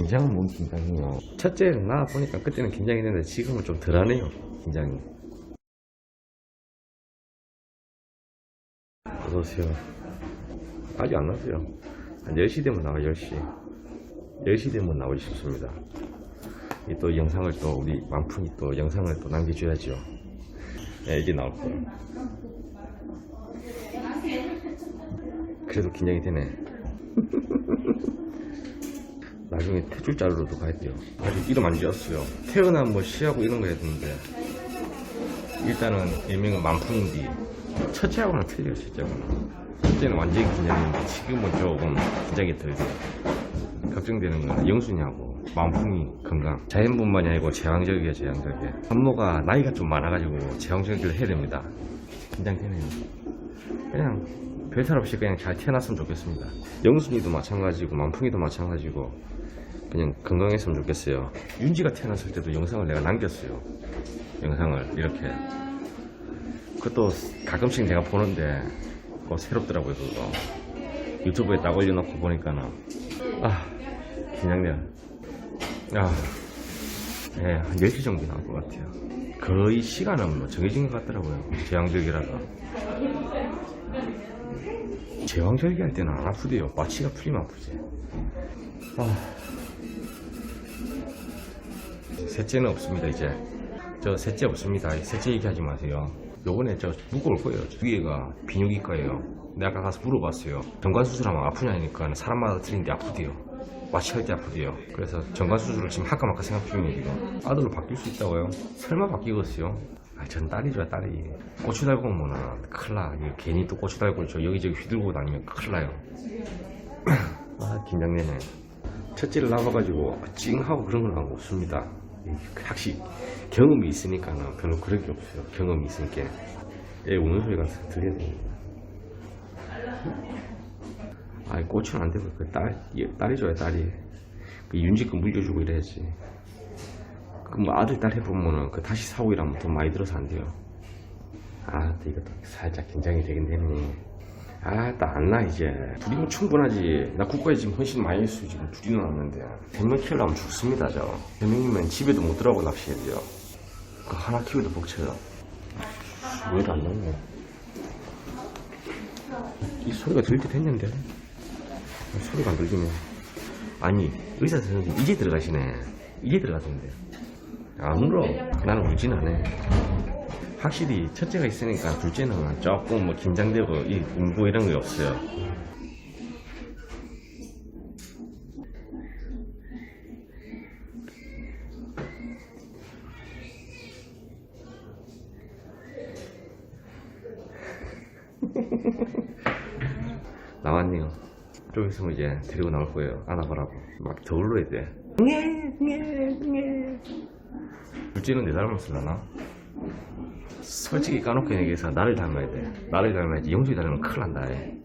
긴장은 뭔 긴장이요. 첫째 나 보니까 그때는 긴장했는데 지금은 좀 덜하네요. 긴장이. 어서오세요. 아직 안 났어요. 한 10시 되면 나와, 10시. 10시 되면 나오기 싶습니다. 이또 영상을 또 우리 만풍이 또 영상을 또 남겨줘야죠. 네, 이제 나올 거예요. 그래도 긴장이 되네. 나중에 퇴출 자료로도 가야 돼요. 아직 이름 안 지었어요. 태어나 뭐 시하고 이런 거 해야 되는데 일단은 일명은 만풍인데 첫째하고는 틀려요, 첫째하고는. 첫째는 완전히 긴장했는데 지금은 조금 긴장이 덜 돼요. 걱정되는 건 영순이하고 만풍이 건강. 자연분만이 아니고 제왕적이에요, 제왕적이에요. 산모가 나이가 좀 많아가지고 제왕적이를 해야 됩니다. 긴장되네요. 그냥 별탈 없이 그냥 잘 태어났으면 좋겠습니다. 영순이도 마찬가지고 만풍이도 마찬가지고 그냥 건강했으면 좋겠어요. 윤지가 태어났을 때도 영상을 내가 남겼어요. 영상을 이렇게. 그것도 가끔씩 내가 보는데 그거 새롭더라고요 그거. 유튜브에 딱 올려놓고 보니까는 아 긴장돼요. 아, 예, 한 10시 정도 나올 것 같아요. 거의 시간은 뭐 정해진 것 같더라고요. 제왕절기라서. 제왕절기 할 때는 안 아프대요. 마취가 풀리면 아프지. 아. 셋째는 없습니다, 이제. 저 셋째 없습니다. 셋째 얘기하지 마세요. 요번에 저 무거울 거예요. 두 개가 비뇨기과예요. 내가 가서 물어봤어요. 정관수술하면 아프냐니까 사람마다 틀린데 아프대요. 마취할 때 아프대요. 그래서 정관수술을 지금 할까 말까 생각 중이에요, 지금. 아들로 바뀔 수 있다고요? 설마 바뀌겠어요? 아, 전 딸이죠, 딸이. 고추 달고 오면은 큰일 나. 괜히 또 고추 달고 저 여기저기 휘둘고 다니면 큰일 나요. 아, 긴장되네. 첫째를 낳아가지고 찡하고 그런 건 없습니다. 확실히 경험이 있으니까 는 별로 그런 게 없어요. 경험이 있으니까. 애 우는 소리가 들려야 됩니다. 아이, 고추는 안 되고, 그 딸, 얘, 딸이 줘야 딸이. 그 윤지껏 물려주고 이래야지. 그뭐 아들, 딸 해보면은 그 다시 사고 이러면 돈 많이 들어서 안 돼요. 아, 또 이것도 살짝 긴장이 되긴 되네. 아, 나 안 나, 이제. 둘이면 충분하지. 나 국가에 지금 헌신 많이 했어, 지금 둘이는 왔는데. 세명 키우려면 죽습니다, 저. 세 명이면 집에도 못 들어가고 납치해야 돼요. 그 하나 키우도 벅쳐요. 왜 이리 안 나오네. 이 소리가 들릴 때 됐는데. 소리가 안 들리네. 아니, 의사 선생님 이제 들어가시네. 이제 들어가던데. 안 울어. 나는 울진 않아. 확실히 첫째가 있으니까 둘째는 조금 뭐 긴장되고 이 울고 이런 게 없어요. 나왔네요. 좀 있으면 이제 데리고 나올 거예요. 안아보라고. 막더 울러야 돼. 둘째는 내 닮았을라나? 솔직히 까놓고 얘기해서 나를 닮아야 돼. 나를 닮아야지. 영수이 닮으면 큰일 난다. 해.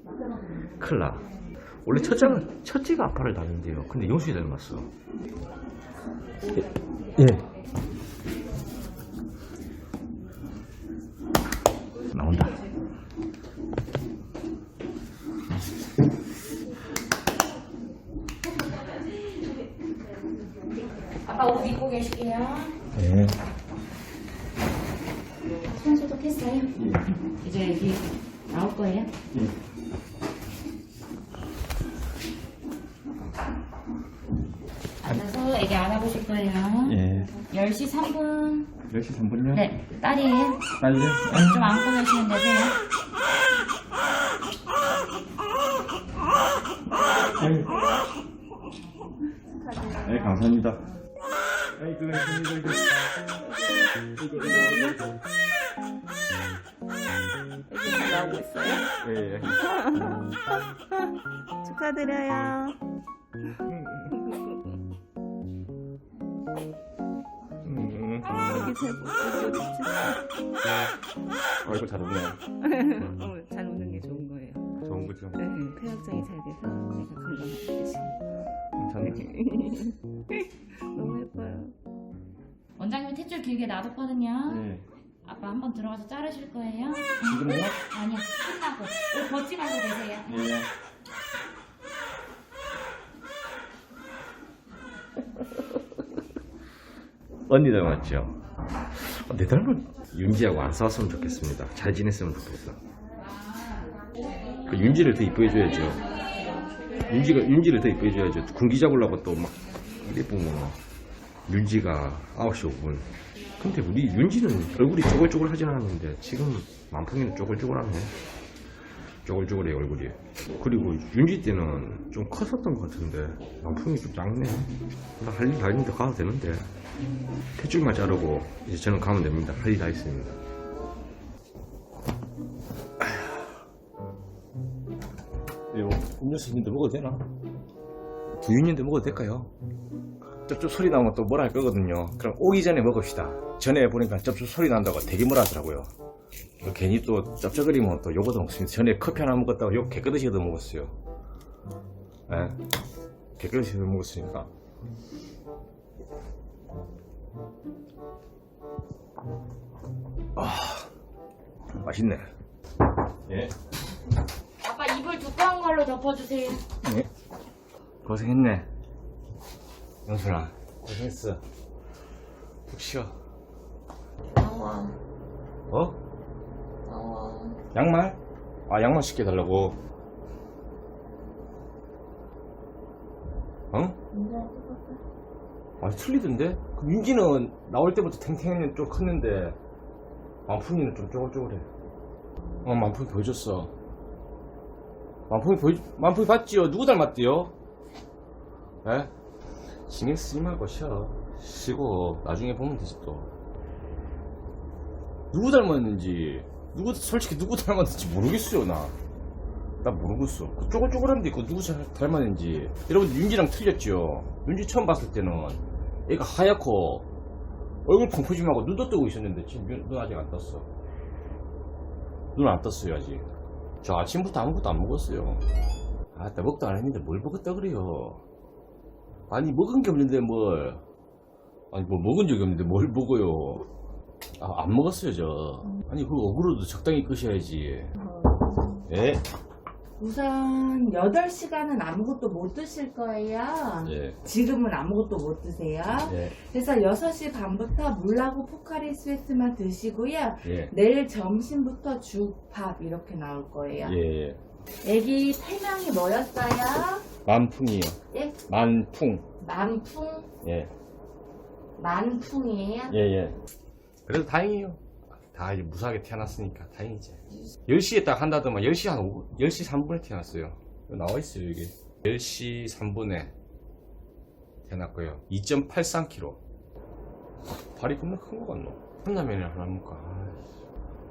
큰일 나. 원래 첫째가, 첫째가 아빠를 닮는데요. 근데 영수이 닮았어. 예. 나온다. 아빠 옷 입고 계실게요. 네. 손 소독했어요? 이제 여기 나올 거예요. 앉아서 애기 안아보실 거예요. 예. 10시 3분. 10시 3분요? 네, 딸이에요. 빨리. 좀 안고 계시면 되세요. 네, 감사합니다. 아이고, 아이고, 아이고. 나오고 있어요? 예, 예. 축하드려요. 음, 여기 제목 아이고, 잘 웃네. 어, 잘 웃는 게 좋은 거예요. 좋은 거죠. 네, 폐활량이 잘 돼서 내가 건강하게 되시. 괜찮네. 탯줄 길게 놔뒀거든요. 예. 아빠 한 번 들어가서 자르실 거예요. 지금요? 아니요, 끝나고. 옷 벗지 말고 계세요. 예. 언니 닮았죠? 어, 내 닮은 윤지하고 안 싸웠으면 좋겠습니다. 잘 지냈으면 좋겠어. 그 윤지를 더 이뻐해줘야죠. 윤지가, 윤지를 더 이뻐해줘야죠. 군기 잡으려고 또 막, 이래보면, 윤지가 9시 5분. 근데 우리 윤지는 얼굴이 쪼글쪼글 하진 않았는데, 지금 만풍이는 쪼글쪼글하네. 쪼글쪼글해, 얼굴이. 그리고 윤지 때는 좀 컸었던 것 같은데, 만풍이 좀 작네. 나 할 일 다 있는데 가도 되는데. 탯줄만 자르고, 이제 저는 가면 됩니다. 할 일 다 있습니다. 이거 음료수 있는데 먹어도 되나? 두윤인데 먹어도 될까요? 쩝쩝 소리 나오면 또 뭐라 할 거거든요. 그럼 오기 전에 먹읍시다. 전에 보니까 쩝쩝 소리 난다고 되게 뭐라 하더라고요. 또 괜히 또 쩝쩝거리면 또 욕도 먹습니다. 전에 커피 하나 먹었다고 욕 개끄듯이 얻어 먹었어요. 예? 개끄듯이 얻어 먹었으니까. 아, 맛있네. 예. 아빠 이불 두꺼운 걸로 덮어주세요. 네. 고생했네. 영순아, 고생했어. 푹 쉬어. 나와, 어? 나와. 양말? 아, 양말 시켜달라고. 어? 아, 틀리던데? 그 윤기는 나올 때부터 탱탱했는데 좀 컸는데, 만풍이는 좀 쪼글쪼글해. 어, 만풍이 보여줬어. 만풍이 보여, 만풍이 봤지요? 누구 닮았대요? 에? 신경 쓰지 말고 쉬어. 쉬고, 나중에 보면 되지 또. 누구 닮았는지, 누구, 솔직히 누구 닮았는지 모르겠어요, 나. 나 모르겠어. 그 쪼글쪼글한데 그 누구 잘 닮았는지. 여러분, 윤지랑 틀렸죠? 윤지 처음 봤을 때는 얘가 하얗고, 얼굴 펑퍼짐하고 눈도 뜨고 있었는데, 지금 눈, 눈 아직 안 떴어. 눈 안 떴어요, 아직. 저 아침부터 아무것도 안 먹었어요. 아, 나 먹도 안 했는데 뭘 먹었다 그래요. 아니, 먹은 게 없는데 뭘. 아니, 뭐 먹은 적이 없는데 뭘 먹어요. 아, 안 먹었어요, 저. 아니, 그 어그로도 적당히 끄셔야지. 예? 우선 8시간은 아무것도 못 드실 거예요. 예. 지금은 아무것도 못 드세요. 예. 그래서 6시 반부터 물하고 포카리 스웨트만 드시고요. 예. 내일 점심부터 죽, 밥 이렇게 나올 거예요. 예. 애기 태명이 뭐였어요? 만풍이요. 예? 만풍. 만풍? 예. 만풍이에요? 예, 예. 그래도 다행이에요. 다 이제 무사하게 태어났으니까 다행이지. 10시에 딱 한다더만 10시 한 5, 10시 3분에 태어났어요. 여기 나와 있어요, 여기. 10시 3분에 태어났고요. 2.83kg. 발이 겁나 큰 거 같노? 컵라면을 하나 먹까?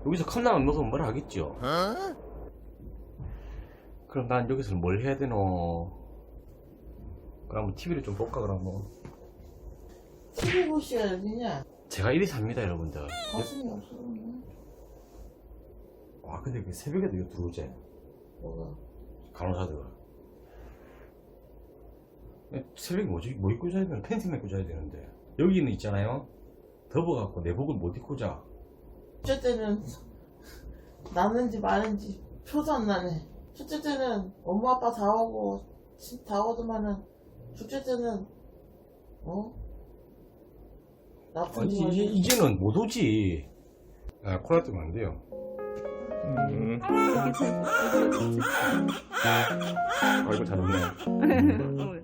여기서 컵라면 먹으면 뭐라 하겠죠? 그럼 난 여기서 뭘 해야 되노? 그럼 TV를 좀 볼까, 그러면? TV 보셔야 되냐? 제가 이리 삽니다, 여러분들. 가슴이 없어. 와 근데 그 새벽에도 이거 들어오지 뭐가? 간호사들 새벽에 뭐지 뭐 입고 자야 되나 팬티만 입고 자야 되는데 여기는 있잖아요 덮어갖고 내복을 못 입고 자 첫째 때는 나는지 마는지 표도 안 나네. 첫째 때는 엄마 아빠 다 오고 집 다 오더만은 둘째 때는 어? 나쁜 아니 지 이, 이제는 못 오지. 아 코로나 때문에 안 돼요. 음. 되게 잘 먹고 아이고 잘 오네. 어,